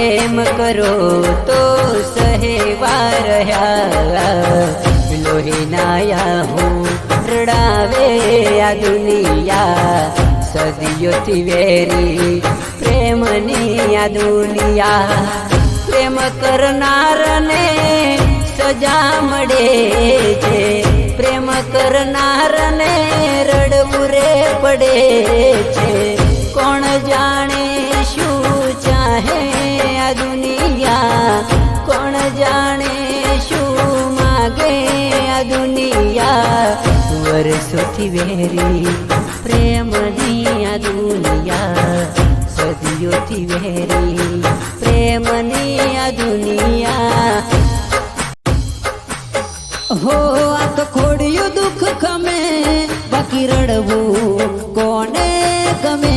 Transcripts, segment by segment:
પ્રેમ કરો તો સહેવારયા લોહીનાયા હું રડાવે આ દુનિયા. સદીઓથી વેરી પ્રેમની આ દુનિયા. પ્રેમ કરનારને સજા મળે છે. પ્રેમ કરનારને રડવું રે પડે છે. દુનિયા વર્ષોથી વેરી પ્રેમની આ દુનિયા સદીઓથી વેરી પ્રેમની આ દુનિયા હો આ તો ખોડિયું દુઃખ ખમે બાકી રડવું કોને ગમે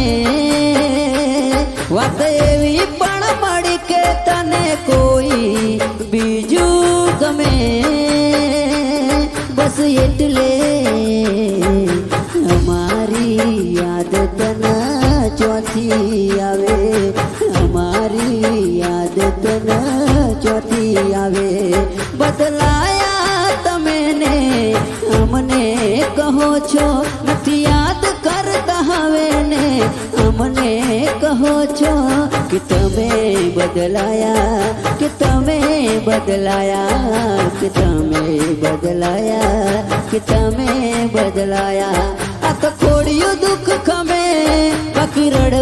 વાત એવી પણ મળી કે તને કોઈ ચોથી આવે અમારી યાદ તના ચોથી આવે બદલાયા તમે ને અમને કહો છો નથી યાદ કરતા હવે ને અમને કહો છો કે તમે બદલાયા કે તમે બદલાયા કે તમે બદલાયા કે તમે બદલાયા આ તો ખોડિયું દુઃખ ખમે બાકી રડવું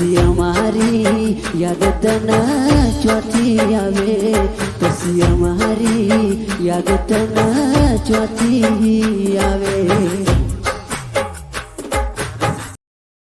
तुसी हमारी याद तना चौथी आवे तो तुसी हमारी याद तना चौथी आवे।